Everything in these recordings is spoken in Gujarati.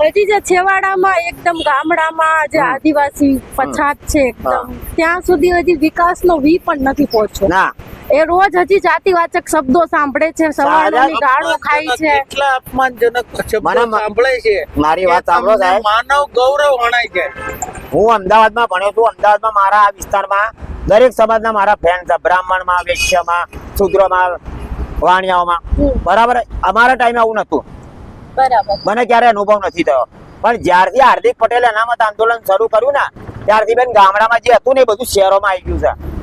હજી જે છેવાડામાં એકદમ ગામડામાં જે આદિવાસી પછાત છે એકદમ ત્યાં સુધી હજી વિકાસનો વી પણ નથી પહોંચ્યો. ના. એ રોજ હજી જાતિવાચક શબ્દો સાંભળે છે સવારની ગાળો ખાય છે. એટલા અપમાનજનક શબ્દો સાંભળે છે મારી વાત સાંભળો સાહેબ. માનવ ગૌરવ હણાય છે. હું અમદાવાદમાં ભણ્યો છું. અમદાવાદમાં મારા આ વિસ્તારમાં દરેક સમાજના મારા ફ્રેન્ડ છે. બ્રાહ્મણમાં વૈશ્યમાં શુદ્રમાં વાણિયાઓમાં. બરાબર. અમારા ટાઈમે આવું નતું બરાબર. મને ક્યારે અનુભવ નથી થયો. પણ જ્યારથી હાર્દિક પટેલે અનામત આંદોલન શરૂ કર્યું ને ત્યારથી બેન ગામડામાં જે હતું ને એ બધું શહેરોમાં આવી ગયું છે.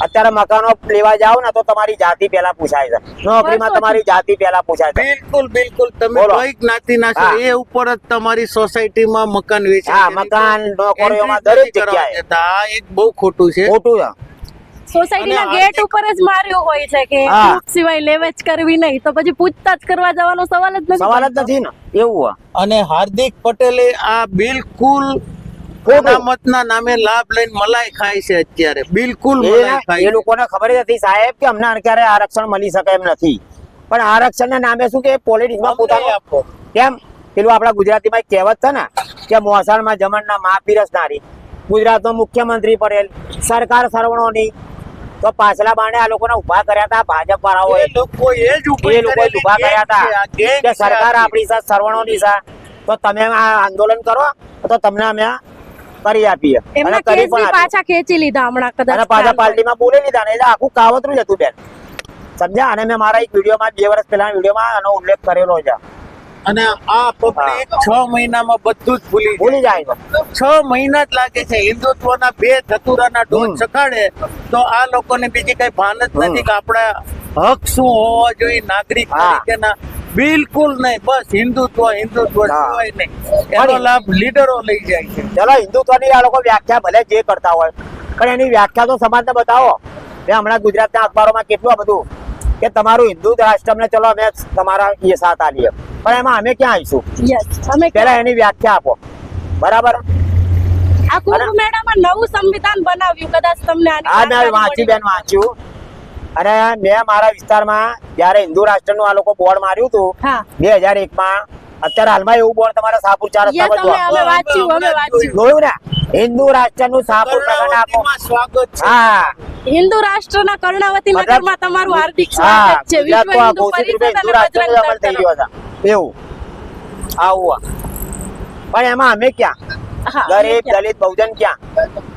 અત્યારે મકાનો લેવા જાવ ને તો તમારી જાતિ પહેલા પૂછાય છે. નોકરીમાં તમારી જાતિ પહેલા પૂછાય છે. બિલકુલ બિલકુલ. તમે. કઈ જ્ઞાતિના છો એ ઉપર જ તમારી સોસાયટીમાં મકાન વેચાય હા, મકાન, નોકરીઓમાં દરેક જગ્યાએ. આ એક બહુ ખોટું છે. ખોટું છે. સોસાયટીના ગેટ ઉપર જ માર્યો હોય છે કે સિવાય લેવે જ કરવી નહીં. તો પછી પૂછતાછ કરવા જવાનો સવાલ જ નથી સવાલ જ નથી ને? એવું અને હાર્દિક પટેલે આ બિલકુલ. અનામતના નામે લાભ લઈને મલાઈ ખાય છે અત્યારે. બિલકુલ મલાઈ ખાય એ લોકોને ખબર જ હતી સાહેબ કે અમને ક્યારે આરક્ષણ મળી શકે એમ નથી. પણ આરક્ષણના નામે શું કે પોલિટિક્સમાં પોતાનું આપો. કેમ? પેલું આપણા ગુજરાતીમાં એક કહેવત છે ને કે મોસાળમાં જમણના મા પીરસનારી. ગુજરાતનો મુખ્યમંત્રી પટેલ સરકાર સર્વણોની તો પાછલા બાણે આ લોકોને ઊભા કર્યા હતા ભાજપ વાળાઓ એ લોકો એ જ ઊભા કર્યા હતા કે સરકાર આપણી સાથે સર્વણોની છે તો તમે આ આંદોલન કરો તો તમને અમે કરી આપીએ. અને કરી પણ પાછા ખેંચી લીધા હમણાં કદાચ અને પાછા પાર્ટીમાં બોલી લીધા ને એટલે આખું કાવતરું જ હતું બેન. સમજ્યા? અને મેં મારા એક વિડીયોમાં બે વર્ષ પહેલા વિડીયોમાં આનો ઉલ્લેખ કરેલો છે. અને આ પબ્લિક છ મહિનામાં બધું જ ભૂલી ભૂલી જાય. છ મહિના જ લાગે છે હિન્દુત્વના બે ધતુરાના ડોઝ. ચખાડે તો આ લોકોને બીજી કઈ ભાન જ નથી કે આપણા હક શું હોવા જોઈએ નાગરિક તરીકેના? બિલકુલ નહીં. બસ હિન્દુત્વ હિન્દુત્વ. સિવાય નહીં. એનો લાભ લીડરો લઈ જાય છે. ચલો હિન્દુત્વની આ લોકો વ્યાખ્યા ભલે જે કરતા હોય પણ એની વ્યાખ્યા તો સમાજને બતાવો. હમણાં ગુજરાતના અખબારોમાં કેટલું બધું કે તમારું હિન્દુ રાષ્ટ્રને ચલો અમે તમારા એ સાથ આલીએ પણ એમાં અમે ક્યાં આવીશું? અમે પેલા એની વ્યાખ્યા આપો. બરાબર? આ કુંભ નવું સંવિધાન બનાવ્યું કદાચ તમને આ મેં વાંચ્યું બેન વાંચ્યું. અને મેં મારા વિસ્તારમાં જયારે હિન્દુ રાષ્ટ્રનું આ લોકો બોર્ડ માર્યું હતું બે હજાર એકમાં અત્યારે હાલમાં એવું બોર્ડ તમારા સાપુર ચાર રસ્તા પર જોયું ને? હિન્દુ રાષ્ટ્રનું પ્રગટ આપો. સ્વાગત છે. હા. હિન્દુ રાષ્ટ્રના કર્ણાવતી નગરમાં તમારું હાર્દિક સ્વાગત છે. વિશ્વ હિન્દુ પરિષદ અને હિન્દુ રાષ્ટ્રનો બજરંગ અમલ થઈ ગયો એવું. આવું. પણ એમાં અમે ક્યાં? ગરીબ દલિત બહુજન ક્યાં?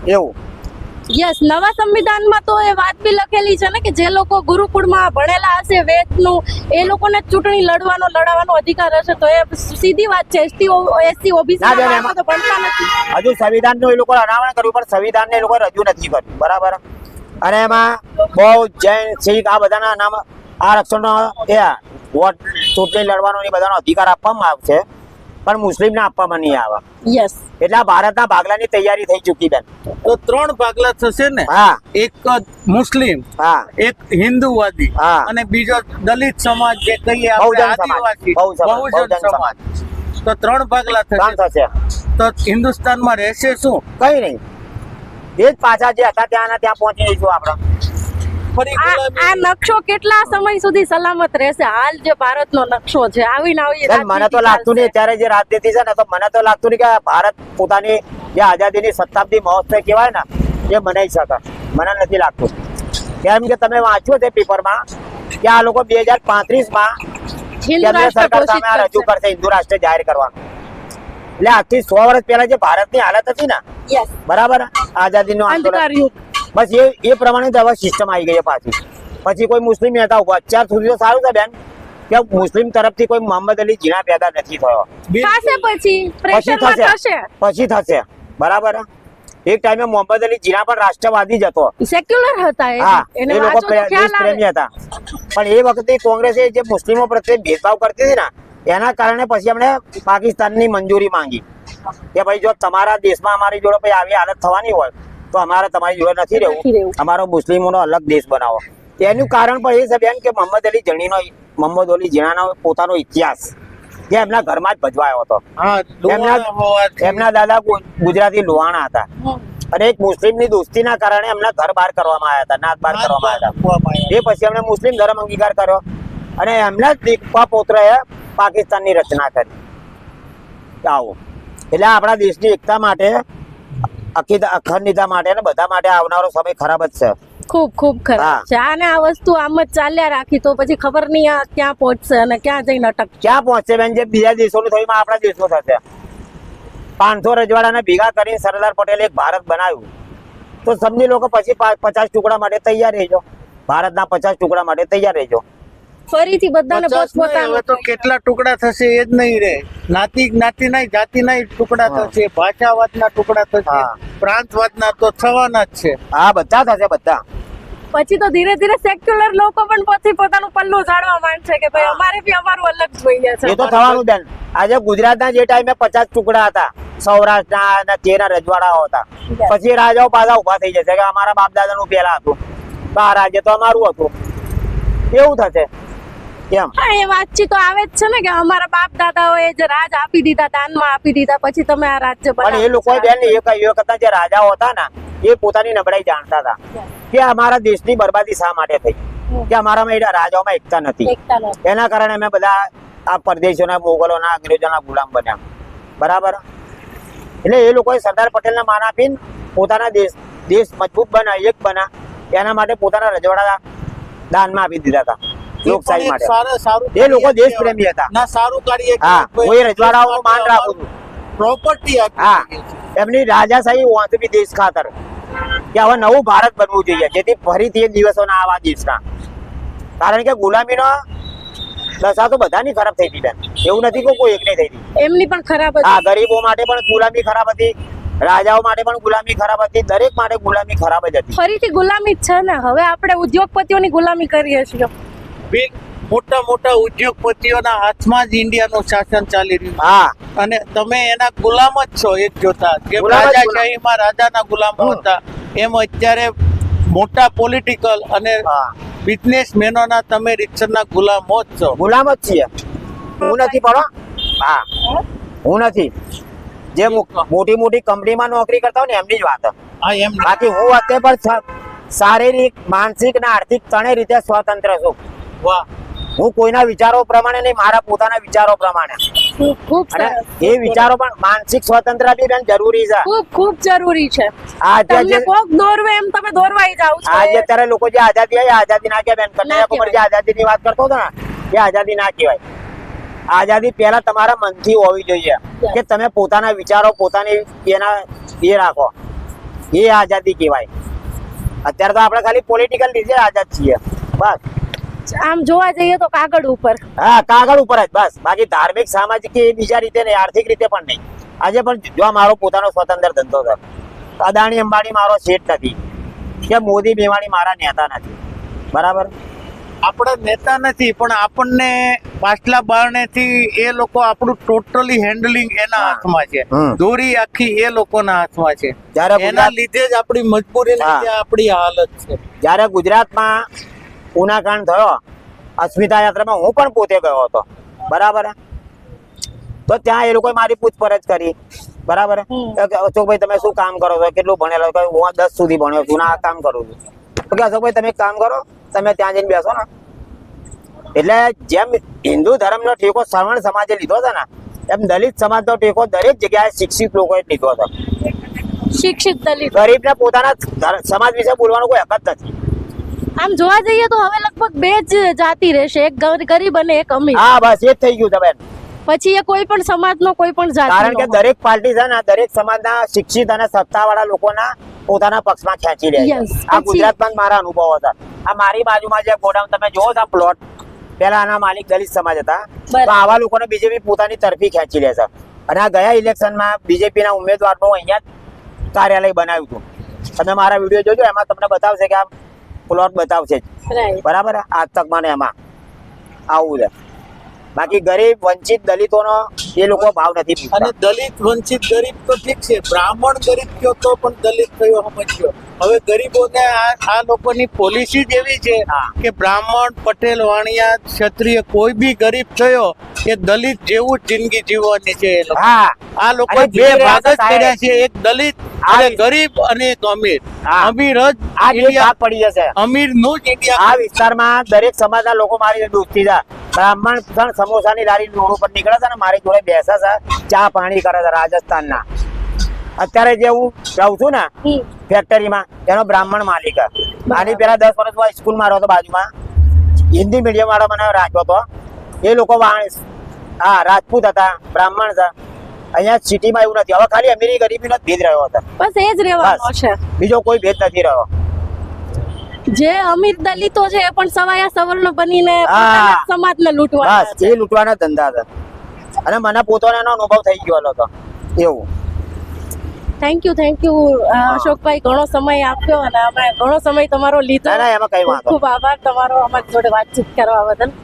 એવું. યસ નવા સંવિધાનમાં તો એ વાત બી લખેલી છે ને કે જે લોકો ગુરુકુળમાં ભણેલા હશે વેદનું એ લોકોને ચૂંટણી લડવાનો લડાવવાનો અધિકાર હશે તો એ સીધી વાત છે. એસટી એસસી ઓબીસી તો ભણતા નથી. હજુ સંવિધાનનું એ લોકો અનાવરણ કર્યું પણ સંવિધાનને એ લોકો રજૂ નથી કર્યું. બરાબર? અને એમાં બહુ જૈન શીખ આ બધાના નામ આરક્ષણનો એ વોટ ચૂંટણી લડવાનો એ બધાનો અધિકાર આપવામાં આવશે. પણ મુસ્લિમને આપવામાં નહીં આવે. યસ એટલે આ ભારતના ભાગલાની તૈયારી થઈ ચૂકી બેન. તો ત્રણ ભાગલા થશે ને? હા. એક મુસ્લિમ હા. એક હિન્દુવાદી હા. અને બીજો દલિત સમાજ જે કહીએ બહુજન સમાજ. આદિવાસી બહુજન સમાજ. તો ત્રણ ભાગલા થશે. તો તો હિન્દુસ્તાનમાં રહેશે શું? કઈ નહીં. એ જ પાછા જે હતા ત્યાં ત્યાં પહોંચી જઈશું આપણે. આ નકશો કેટલા સમય સુધી સલામત રહેશે? હાલ જે ભારતનો નકશો છે આવીને આવી મને તો લાગતું નહીં અત્યારે જે રાજનીતિ છે ને તો મને તો લાગતું નહીં કે ભારત પોતાની જે આઝાદીની શતાબ્દી મહોત્સવ કહેવાય ને એ મનાઈ શકે. મને નથી લાગતું. કેમ કે તમે વાંચ્યું છે પેપરમાં કે આ લોકો બે હજાર પાંત્રીસમાં કેન્દ્ર સરકાર સામે આ રજૂ કરશે. હિન્દુ રાષ્ટ્ર જાહેર કરવાનું. એટલે આજથી સો વર્ષ પહેલા જે ભારતની હાલત હતી ને યસ બરાબર? આઝાદીનું આંદોલન. બસ એ એ પ્રમાણે જ હવે સિસ્ટમ આવી ગઈ છે પાછી. પછી કોઈ મુસ્લિમ નેતા ઉપર અત્યાર સુધી તો સારું છે બેન. કે મુસ્લિમ તરફથી કોઈ મોહમ્મદ અલી જીના પેદા નથી થયો. પછી. થશે. પછી થશે. બરાબર? એક ટાઈમે મોહમ્મદ અલી જીના પણ રાષ્ટ્રવાદી જ હતો. સેક્યુલર હતા એ. હા એને એ લોકો વાંચો તો પ્રે- ખ્યાલ આવે. દેશપ્રેમી હતા. પણ એ વખતે કોંગ્રેસે જે મુસ્લિમો પ્રત્યે ભેદભાવ કરતી હતી ને એના કારણે પછી એમણે પાકિસ્તાનની મંજૂરી માંગી. કે ભાઈ જો તમારા દેશમાં અમારી જોડે ભાઈ આવી હાલત થવાની હોય તો અમારે તમારી જોડે નથી રહેવું. અમારો મુસ્લિમોનો અલગ દેશ બનાવો. એનું કારણ પણ એ છે બેન કે મોહમ્મદ અલી જણીનો મોહમ્મદ અલી જીણાનો પોતાનો ઇતિહાસ જે એમના ઘરમાં જ ભજવાયો હતો. એમના એમના દાદા ગુજરાતી લોહાણા હતા. અને એક મુસ્લિમની દોસ્તીના કારણે એમના ઘર બહાર કરવામાં આવ્યા હતા નાત બહાર કરવામાં આવ્યા હતા. એ પછી એમણે મુસ્લિમ ધર્મ અંગીકાર કર્યો અને એમના જ દીપા પાકિસ્તાન પાકિસ્તાનની રચના કરી. આવો. એટલે આપણા દેશની એકતા માટે અખિત અખંડિતા માટે અને બધા માટે આવનારો સમય ખરાબ જ છે. ખૂબ ખૂબ ખરાબ. છે અને આ વસ્તુ આમ જ ચાલ્યા રાખી તો પછી ખબર નહીં આ ક્યાં પહોંચશે અને ક્યાં જઈને અટક ક્યાં પહોંચશે બેન? જે બીજા દેશોનું થયું આપણા દેશનું થશે. પાંચસો રજવાડાને ભેગા કરીને સરદાર પટેલે એક ભારત બનાવ્યું. તો સમજી લોકો પછી પચાસ ટુકડા માટે તૈયાર રહેજો. ભારતના પચાસ ટુકડા માટે તૈયાર રહેજો. ફરીથી બધાને તો કેટલા ટુકડા થશે એ જ નહીં રે જ્ઞાતિ જ્ઞાતિ નહીં જાતિ નહીં ટુકડા થશે. ભાષાવાદના ટુકડા થશે. પ્રાંતવાદના તો થવાના જ છે. હા બધા થશે બધા. પછી તો ધીરે ધીરે સેક્યુલર લોકો પણ પછી પોતાનું પલ્લું ઝાડવા માંડશે કે ભાઈ અમારે બી અમારું અલગ જોઈએ છે. એ તો થવાનું બેન. આજે ગુજરાતના જે ટાઈમે પચાસ ટુકડા હતા સૌરાષ્ટ્રના અને તેના રજવાડાઓ હતા. પછી રાજાઓ પાછા ઊભા થઈ જશે કે અમારા બાપ દાદાનું પેલા હતું. બહાર આજે રાજ્ય તો અમારું હતું. એવું થશે. કેમ હા એ વાતચીત તો આવે જ છે ને કે અમારા બાપ દાદાઓએ જે રાજ આપી દીધા દાનમાં આપી દીધા પછી તમે આ રાજ્ય પણ એ લોકો બેન એ વખતના જે રાજાઓ હતા ને એ પોતાની નબળાઈ જાણતા હતા. કે અમારા દેશની બરબાદી શા માટે થઈ? કે અમારામાં રાજાઓમાં એકતા નથી. એના કારણે અમે બધા આ પરદેશોના મોગલોના અંગ્રેજોના ગુલામ બન્યા. બરાબર? એટલે એ લોકોએ સરદાર પટેલને માન આપીને પોતાના દેશ દેશ મજબૂત બના એક બના એના માટે પોતાના રજવાડા દાનમાં આપી દીધા હતા. લોકશાહી માટે. એ લોકો દેશ પ્રેમી હતા. ના સારું કાર્ય હા, કોઈ રજવાડાઓનું માન રાખું છું પ્રોપર્ટી હા એમની રાજાશાહી વાંચવી દેશ ખાતર કે હવે નવું ભારત બનવું જોઈએ જેથી ફરીથી એક દિવસો ના આવા દેશના કારણ કે ગુલામીનો દશા તો બધાની ખરાબ થઈ હતી બેન. એવું નથી કે કોઈ એકને થઈ હતી. એમની પણ ખરાબ હતી. હા ગરીબો માટે પણ ગુલામી ખરાબ હતી રાજાઓ માટે પણ ગુલામી ખરાબ હતી દરેક માટે ગુલામી ખરાબ જ હતી. ફરીથી ગુલામી જ છે ને? હવે આપણે ઉદ્યોગપતિઓની ગુલામી કરીએ છીએ. બિગ મોટા મોટા ઉદ્યોગપતિઓના હાથમાં જ ઇન્ડિયાનું શાસન ચાલી રહ્યું હા. અને તમે એના ગુલામ જ છો એક જોતા. કે. રાજાશાહીમાં રાજાના ગુલામો હતા. એમ અત્યારે મોટા પોલિટિકલ અને બિઝનેસમેનોના તમે રીતસરના ગુલામો જ છો. ગુલામ જ છીએ. હું નથી પડો હા. હું. નથી. જે મોટી મોટી કંપનીમાં નોકરી કરતા હોય ને એમની જ વાત. બાકી હું અત્યારે પણ શારીરિક માનસિક અને આર્થિક ત્રણેય રીતે સ્વતંત્ર છું. હું કોઈના વિચારો પ્રમાણે નહીં મારા પોતાના વિચારો પ્રમાણે. અને એ વિચારો પણ માનસિક સ્વતંત્રતા બી બેન જરૂરી છે. ખૂબ ખૂબ જરૂરી છે. આજે જે- કોક દોરવે એમ તમે દોરવાઈ જાવ છો. આજે અત્યારે લોકો જે આઝાદી આવી આઝાદી ના કહેવાય બેન. કન્યા કુમાર જે આઝાદી ની વાત કરતો હતો ને? એ આઝાદી ના કહેવાય. આઝાદી પહેલા તમારા મનથી હોવી જોઈએ કે તમે પોતાના વિચારો પોતાની એના એ રાખો. એ આઝાદી કહેવાય. અત્યારે તો આપણે ખાલી પોલિટિકલ રીતે આઝાદ છીએ. બસ. આમ જોવા જઈએ તો કાગળ ઉપર. હા કાગળ ઉપર જ બસ. બાકી ધાર્મિક સામાજિક કે બીજા રીતે નહીં આર્થિક રીતે પણ નહીં. આજે પણ જો મારો પોતાનો સ્વતંત્ર ધંધો છે અદાણી અંબાણી મારો શેઠ નથી. કે મોદી મેવાણી મારા નેતા નથી. બરાબર? આપણે નેતા નથી પણ આપણને પાછલા બારણેથી એ લોકો આપણું ટોટલી હેન્ડલિંગ એના હાથમાં છે. દોરી આખી એ લોકોના હાથમાં છે. એના લીધે જ આપણી મજબૂરી આપણી હાલત છે. જ્યારે ગુજરાતમાં ઉનાકાંડ થયો. અસ્મિતા યાત્રામાં હું પણ પોતે ગયો હતો. બરાબર? તો ત્યાં એ લોકોએ મારી પૂછપરછ કરી. બરાબર? અશોક ભાઈ અશોકભાઈ તમે શું કામ કરો છો? કેટલું ભણેલો છો? હું દસ સુધી ભણ્યો છું આ કામ કરું છું. તો કે અશોકભાઈ તમે કામ કરો. તમે ત્યાં જઈને બેસો ને. એટલે જેમ હિન્દુ ધર્મનો ટેકો શ્રવણ સમાજે લીધો છે ને એમ દલિત સમાજનો ટેકો દરેક જગ્યાએ શિક્ષિત લોકોએ લીધો છે. શિક્ષિત દલિત. ગરીબને પોતાના સમાજ વિશે બોલવાનો કોઈ હક જ નથી. આમ જોવા જઈએ તો હવે લગભગ બે જ જાતિ રહેશે એક ગર- ગરીબ અને એક અમીર. હા બસ એ થઈ ગયું તમે. પછી એ કોઈ પણ સમાજનો કોઈ પણ કારણ કે દરેક પાર્ટી છે ને દરેક સમાજના શિક્ષિત અને સત્તાવાળા લોકોના પોતાના પક્ષમાં ખેંચી લે છે. આ ગુજરાતમાં મારા અનુભવ હતા આ મારી બાજુમાં જે ગોડાઉન તમે જોવો છો પ્લોટ પેલા આના માલિક દલિત સમાજ હતા. તો આવા લોકોને બીજેપી પોતાની તરફી ખેંચી લે છે. અને આ ગયા ઇલેક્શનમાં બીજેપીના ઉમેદવારનું અહીંયા કાર્યાલય બનાવ્યું હતું. તમે મારા વીડિયો જોજો એમાં તમને બતાવશે કે આ પ્લોટ બતાવશે જ. બરાબર? આજ તક મને એમાં. આવું છે. બાકી ગરીબ વંચિત દલિતોનો એ લોકો ભાવ નથી અને દલિત વંચિત ગરીબ તો ઠીક છે. બ્રાહ્મણ ગરીબ કયો તો પણ દલિત કયો સમજ્યો. હવે ગરીબોને આ આ લોકોની પોલિસી જ એવી છે કે બ્રાહ્મણ પટેલ વાણિયા ક્ષત્રિય કોઈ બી ગરીબ થયો એ દલિત જેવું જિંદગી જીવવાની છે આ લોકો બે ભાગ જ કર્યા છે એક દલિત અને ગરીબ અને એક અમીર અમીર જ આ ઇન્ડિયા પડી જશે અમીરનું જ ઇન્ડિયા આ વિસ્તારમાં દરેક સમાજના લોકો મારી દોસ્તી છે. બ્રાહ્મણ સમોસાની લારી રોડ ઉપર નીકળે છે ને મારી જોડે બેસે છે. ચા પાણી કરે છે રાજસ્થાનના. અત્યારે જે હું રહું છું ને ફેક્ટરીમાં એનો બ્રાહ્મણ માલિક. આની પેલા દસ વર્ષ સ્કૂલમાં રહ્યો હતો બાજુમાં. હિન્દી મીડિયમ વાળો મને રાખ્યો હતો. એ લોકો વાણસ હા રાજપૂત હતા બ્રાહ્મણ હતા. અહીંયા સિટીમાં એવું નથી. હવે ખાલી અમીરી ગરીબીનો ભેદ રહ્યો હતો. બસ એ જ રહેવાનો છે. બીજો કોઈ ભેદ નથી રહ્યો. જે અમીર દલિતો છે એ પણ સવાયા સવર્ણ બનીને સમાજને લૂંટવા બસ એ લૂંટવાના ધંધા હતા. અને મને પોતાનો અનુભવ થઈ ગયો હતો. એવું. થેન્ક યુ થેન્ક યુ અશોકભાઈ ઘણો સમય આપ્યો અને અમે ઘણો સમય તમારો લીધો. એમાં કઈ ખૂબ આભાર તમારો અમારી જોડે વાતચીત કરવા બદલ.